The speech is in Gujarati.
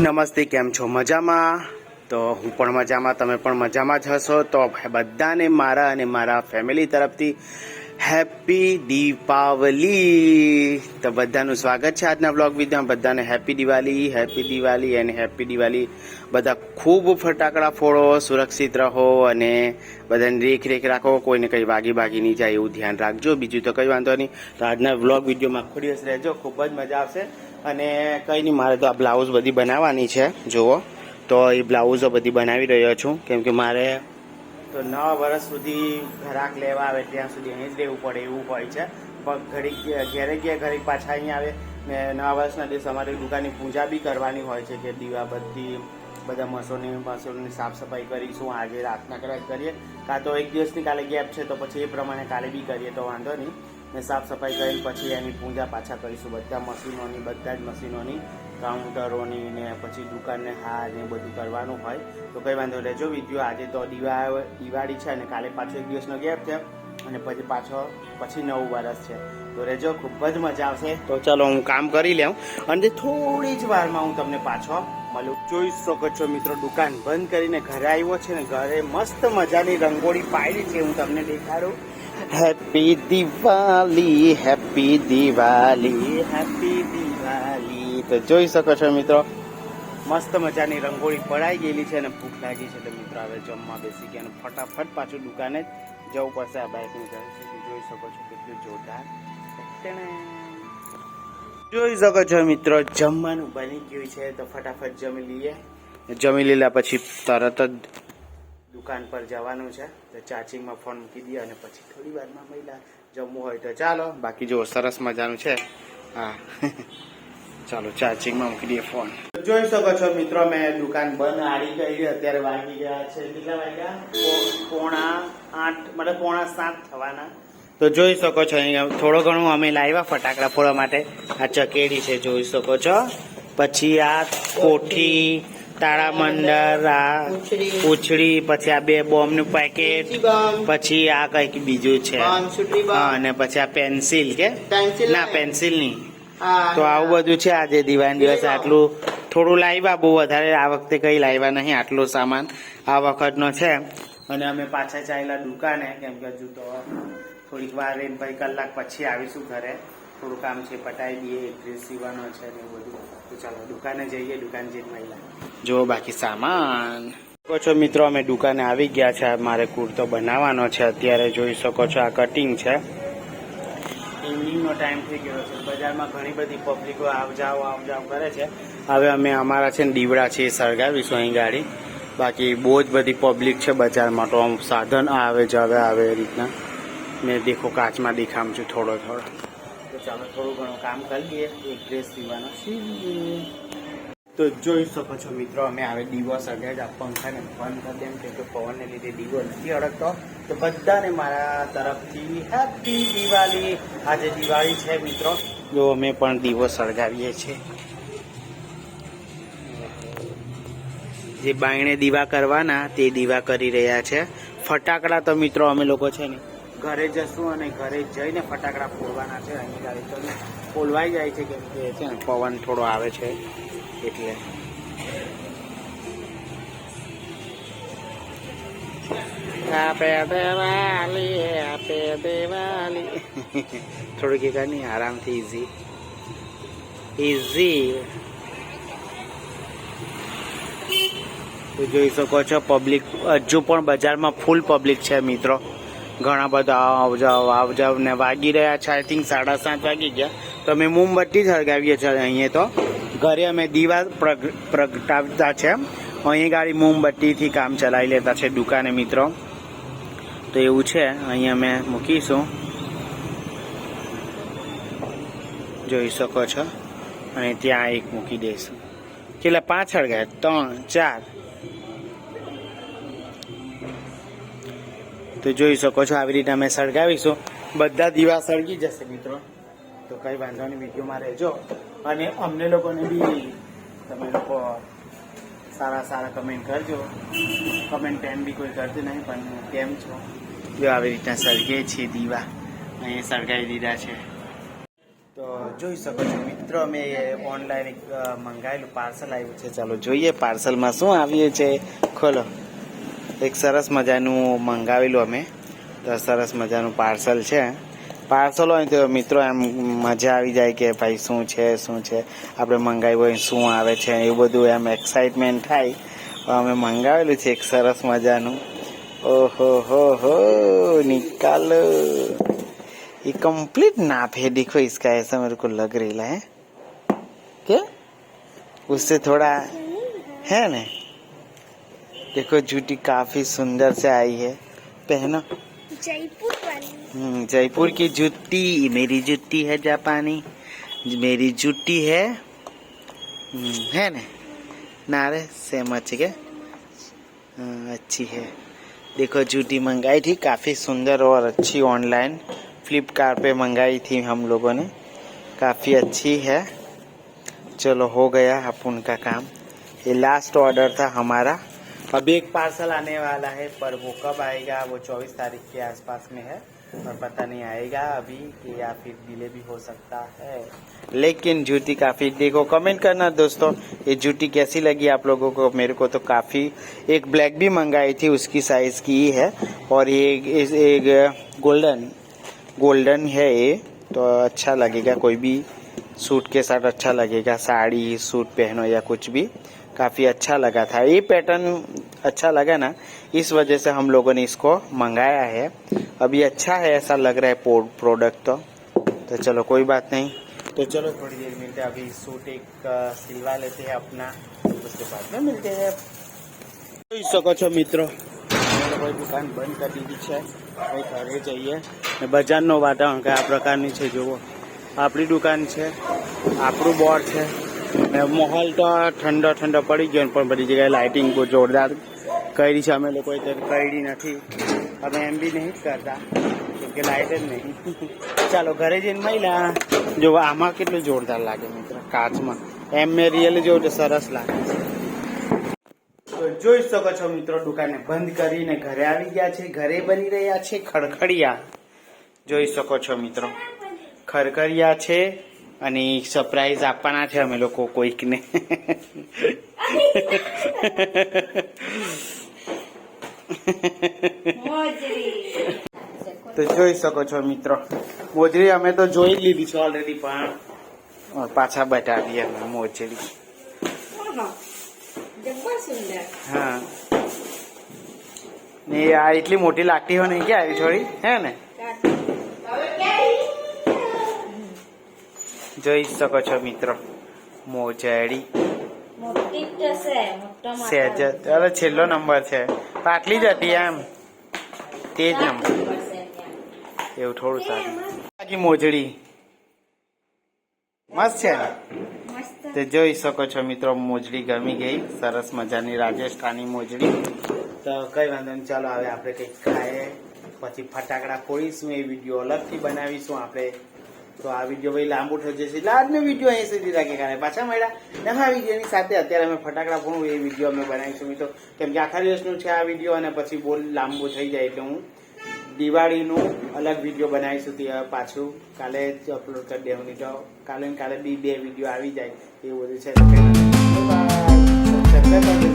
નમસ્તે, કેમ છો? મજામાં? તો હું પણ મજામાં, તમે પણ મજામાં જ હશો? તો બધાને મારા અને મારા ફેમિલી તરફથી હેપી દીપાવલી. તો બધાનું સ્વાગત છે આજના બ્લોગ વિડીયોમાં બધાને હેપી દિવાળી હેપી દિવાળી અને હેપી દિવાળી બધા ખૂબ ફટાકડા ફોડો, સુરક્ષિત રહો અને બધાની દેખરેખ રાખો કોઈને કંઈ વાગી બાગી નહીં જાય એવું ધ્યાન રાખજો. બીજું તો કંઈ વાંધો નહીં. તો આજના બ્લોગ વિડીયોમાં આખો દિવસ રહેજો. ખૂબ જ મજા આવશે. અને કંઈ નહીં, મારે તો આ બ્લાઉઝ બધી બનાવવાની છે, જુઓ. તો એ બ્લાઉઝો બધી બનાવી રહ્યો છું, કેમ કે મારે તો નવા વર્ષ સુધી ઘરાક લેવા આવે ત્યાં સુધી અહીં જ રહેવું પડે એવું હોય છે. પણ ઘડીક ઘેરે ગયા ઘડીક પાછા અહીંયા આવે. ને નવા વર્ષના દિવસે અમારી દુકાનની પૂજા બી કરવાની હોય છે, કે દીવા બધી બધા મસોની મસોની સાફ સફાઈ કરીશું, આજે રાતના કદાચ કરીએ. કાં તો એક દિવસની કાલે ગેપ છે, તો પછી એ પ્રમાણે કાલે બી કરીએ, તો વાંધો નહીં. ને સાફ સફાઈ કરીને પછી એની પૂજા પાછા કરીશું. બધા મશીનોની, બધા જ મશીનોની કાઉન્ટરોની ને પછી દુકાનને હાર ને બધું કરવાનું હોય, તો કંઈ વાંધો. રહેજો વીડિયો આજે તો દિવા દિવાળી છે અને કાલે પાછો એક દિવસનો ગેપ છે અને પછી પાછો, પછી નવું વરસ છે. તો રેજો, ખૂબ જ મજા આવશે. તો ચાલો હું કામ કરી લઉં. અને થોડી જ વારમાં હું તમને પાછો મળું. જોઈ શકો છો મિત્રો, દુકાન બંધ કરીને ઘરે આવ્યો છે ને ઘરે મસ્ત મજાની રંગોળી પાડી છે. હું તમને દેખાડું. Happy Diwali happy Diwali happy Diwali તો જોઈ શકો છો મિત્રો, મસ્ત મજાની રંગોળી પડાઈ ગયેલી છે અને ભૂખ લાગી છે તો મિત્રો હવે જમવા બેસી ગયા અને ફટાફટ પાછું દુકાને જવું પડશે આ બાઇકની ઘરે. જોઈ શકો છો કેટલું જોરદાર જોઈ શકો છો મિત્રો, જમવાનું બની ગયું છે. તો ફટાફટ જમી લઈએ. જમી લીધા પછી તરત જ દુકાન પર જવાનું છે. તો ચાર્જિંગમાં ફોન મૂકી દઈએ અને પછી થોડી વારમાં મહિલા જમવું હોય તો ચાલો. બાકી જો સરસ મજાનું છે. હા. ચાલો ચાર્જિંગમાં મૂકી દઈએ ફોન. જોઈ શકો છો મિત્રો, મેં દુકાન બંધ આડી ગઈ અત્યારે વાગી ગયા છે. કેટલા વાગ્યા? પોણા આઠ, મતલબ પોણા સાત થવાના. તો જોઈ શકો છો, અહીંયા થોડો ઘણું અમે લાવ્યા ફટાકડા ફોડવા માટે. આ ચકેડી છે, જોઈ શકો છો. પછી આ કોઠી તાળામંડળ આ પૂંછડી પછી આ બે બોમ્બનું પેકેટ પછી આ કંઈક બીજું છે. અને પછી આ પેન્સિલ કે? ના પેન્સિલની તો આવું બધું છે આજે દિવાળી દિવસે આટલું થોડું લાવ્યા બહુ વધારે આ વખતે કઈ લાવ્યા નહીં આટલો સામાન આ વખતનો છે. અને અમે પાછા ચાલ્યા દુકાને કેમ કે હજુ તો થોડીક વાર એમ ભાઈ કલાક પછી આવીશું ઘરે. થોડું કામ છે પટાઈ દઈએ ડ્રેસ સીવાનો છે ને એવું બધું. તો ચાલો દુકાને જઈએ દુકાન જઈને મહિલા જો બાકી સામાન. શકો છો મિત્રો, અમે દુકાને આવી ગયા છે. મારે કુર્તો બનાવવાનો છે. અત્યારે જોઈ શકો છો આ કટિંગ છે. ઇવનિંગનો ટાઈમ થઈ ગયો છે. બજારમાં ઘણી બધી પબ્લિકો આવ જાવ આવ જાવ કરે છે. હવે અમે અમારા છે ને દીવડા છે એ સળગાવીશું અહીં ગાડી. બાકી બહુ જ બધી પબ્લિક છે બજારમાં તો આમ સાધન આવે જાવે આવે એ રીતના. મેં દેખો કાચમાં દેખામ છું થોડો થોડો. તો ચાલો થોડું ઘણું કામ કરી લઈએ. એક ડ્રેસ સીવાનો. સીવીએ તો જોઈ શકો છો મિત્રો, અમે આવે દીવો સળગાવી જ પંખાને બંધ કરી દેમ કેમ કે પવનને લીધે દીવો નથી અડકતો. તો બધાને મારા તરફથી હેપી દિવાળી. આજે દિવાળી છે મિત્રો. જો અમે પણ દીવો સળગાવીએ છીએ. જે બાયણે દીવા કરવાના તે દીવા કરી રહ્યા છે. ફટાકડા તો મિત્રો અમે લોકો છે ને ઘરે જશું અને ઘરે જઈને ફટાકડા ફોડવાના છે. અહીં ગાડી તો ફોલવાઈ જાય છે કેમ કે છે ને, પવન થોડો આવે છે. એટલે. આપે દેવાલી આપે દેવાલી. થોડુંક એક નહીં આરામથી ઇઝી ઇઝી તો જોઈ શકો છો પબ્લિક હજુ પણ બજારમાં ફૂલ પબ્લિક છે મિત્રો. ઘણા બધા આવજાવ આવજાવ આવ ને વાગી રહ્યા છે આઈ થિંક સાડા સાત વાગી ગયા. તો અમે મોમબત્તી સળગાવીએ છીએ અહીંયા તો. ઘરે અમે દીવા પ્રગ- પ્રગટાવતા છે. અહીં ગાડી મોમબત્તીથી કામ ચલાવી લેતા છે દુકાને મિત્રો. તો એવું છે, અહીં અમે મૂકીશું. જોઈ શકો છો. અને ત્યાં એક મૂકી દઈશું. કેટલા? પાછળ ગયા. ત્રણ, ચાર. તો જોઈ શકો છો, આવી રીતે અમે સળગાવીશું. બધા દીવા સળગી જશે મિત્રો. તો કઈ વાંધો નહીં વિડીયોમાં રહેજો. અને અમને લોકોને બી તમે લોકો સારા સારા કમેન્ટ કરજો. કમેન્ટ ટાઈમ બી કોઈ કરતું નહીં પણ કેમ છો? જો આવી રીતના સળગે છે દીવા. અહીંયા સળગાવી દીધા છે. તો જોઈ શકો છો મિત્રો અમે ઓનલાઈન એક મંગાવેલું પાર્સલ આવ્યું છે. ચાલો જોઈએ પાર્સલમાં શું આવ્યું છે. ખોલો. એક સરસ મજાનું મંગાવેલું અમે. તો સરસ મજાનું પાર્સલ છે. પાર્સલ હોય તો મિત્રો એમ મજા આવી જાય કે ભાઈ શું છે શું છે આપણે મંગાવ્યું હોય શું આવે છે એવું બધું એમ એક્સાઇટમેન્ટ થાય તો અમે મંગાવેલું છે એક સરસ મજાનું ओहो हो हो निकालो ये कंप्लीट नाप है देखो इसका ऐसा मेरे को लग रहा है क्या उससे थोड़ा है ना देखो जूती काफी सुंदर से आई है पहनो जयपुर हम्म, जयपुर की जूती मेरी जूती है जापानी। मेरी जूती है हम्म, है ना? नारे सेम अच्छी क्या हाँ, अच्छी है। देखो जूती मंगाई थी काफ़ी सुंदर और अच्छी ऑनलाइन फ्लिपकार्ट पे मंगाई थी हम लोगों ने। काफ़ी अच्छी है। चलो हो गया अब उनका काम। ये लास्ट ऑर्डर था हमारा। अब एक पार्सल आने वाला है पर वो कब आएगा? वो 24 तारीख के आसपास में है। और पता नहीं आएगा अभी कि या फिर डिले भी हो सकता है। लेकिन जूती काफ़ी, देखो कमेंट करना दोस्तों, ये जूती कैसी लगी आप लोगों को? मेरे को तो काफ़ी, एक ब्लैक भी मंगाई थी, उसकी साइज़ की ही और ये एक गोल्डन गोल्डन है ये तो अच्छा लगेगा, कोई भी सूट के साथ अच्छा लगेगा, साड़ी सूट पहनो या कुछ भी, काफ़ी अच्छा लगा था। ये पैटर्न अच्छा लगा ना, इस वजह से हम लोगों ने इसको मंगाया है। अभी अच्छा है ऐसा लग रहा है प्रो- प्रोडक्ट तो तो चलो कोई बात नहीं तो चलो थोड़ी देर मिलते हैं अभी सूट एक अ, सिलवा लेते हैं अपना उसके बाद में मिलते हैं જોઈ શકો છો મિત્રો અમે લોકોએ દુકાન બંધ કરી દીધી છે હવે ઘરે જઈએ ને બજારનો વાતાવરણ કયા પ્રકારની છે જુઓ આપણી દુકાન છે આપણું બોર્ડ છે ને માહોલ તો ઠંડો ઠંડો પડી ગયો ને પણ બધી જગ્યાએ લાઇટિંગ બહુ જોરદાર કરી છે અમે લોકોએ તો કરી નથી અમે એમ બી નહીં કરતા, કેમ કે લાઇટ જ નહીં. ચાલો, ઘરે જઈને મહિલા જો, આમાં કેટલું જોરદાર લાગે મિત્ર, કાચમાં. એમ મેં રિયલી જોઉં તો સરસ લાગે છે. તો જોઈ શકો છો મિત્રો, દુકાને બંધ કરીને ઘરે આવી ગયા છે, ઘરે બની રહ્યા છે ખડખડિયા. જોઈ શકો છો મિત્રો ખરખરિયા છે અને સરપ્રાઈઝ આપવાના છે અમે લોકો કોઈકને. તો જોઈ શકો છો મિત્રો. મોજરી અમે તો જોઈ લીધી છે ઓલરેડી પણ. પાછા બતાવીએ અમે મોજરી. હા. ને આ એટલી મોટી લાગતી હોય નહીં કે આવી છોડી? હે ને? જોઈ શકો છો મિત્રો. મોજરી. અરે છેલ્લો નંબર છે. આટલી જ હતી એમ. તે જ નંબર. એવું થોડું સારું. બાકી મોજડી. મસ્ત છે તે જોઈ શકો છો મિત્રો મોજડી ગમી ગઈ. સરસ મજાની રાજસ્થાની મોજડી. તો કઈ વાંધો નહીં ચાલો હવે આપણે કંઈક ખાઈએ. પછી ફટાકડા ફોડીશું એ વીડિયો અલગથી બનાવીશું. આપણે તો આ વીડિયો ભાઈ લાંબુ થઈ જશે. આજનો વીડિયો અહીં સુધી રાખે કારણે પાછા મળ્યા. નવા વિડીયોની સાથે અત્યારે અમે ફટાકડા ભણું એ વીડિયો અમે બનાવીશું. મિત્રો, કેમ કે આખા દિવસનું છે આ વીડિયો અને પછી બહુ લાંબુ થઈ જાય એટલે હું દિવાળીનું અલગ વીડિયો બનાવીશું તે પાછું. કાલે જ અપલોડ કરી દેવું, નહીં કાલે કાલે બી બે વીડિયો આવી જાય. એવું બધું છે.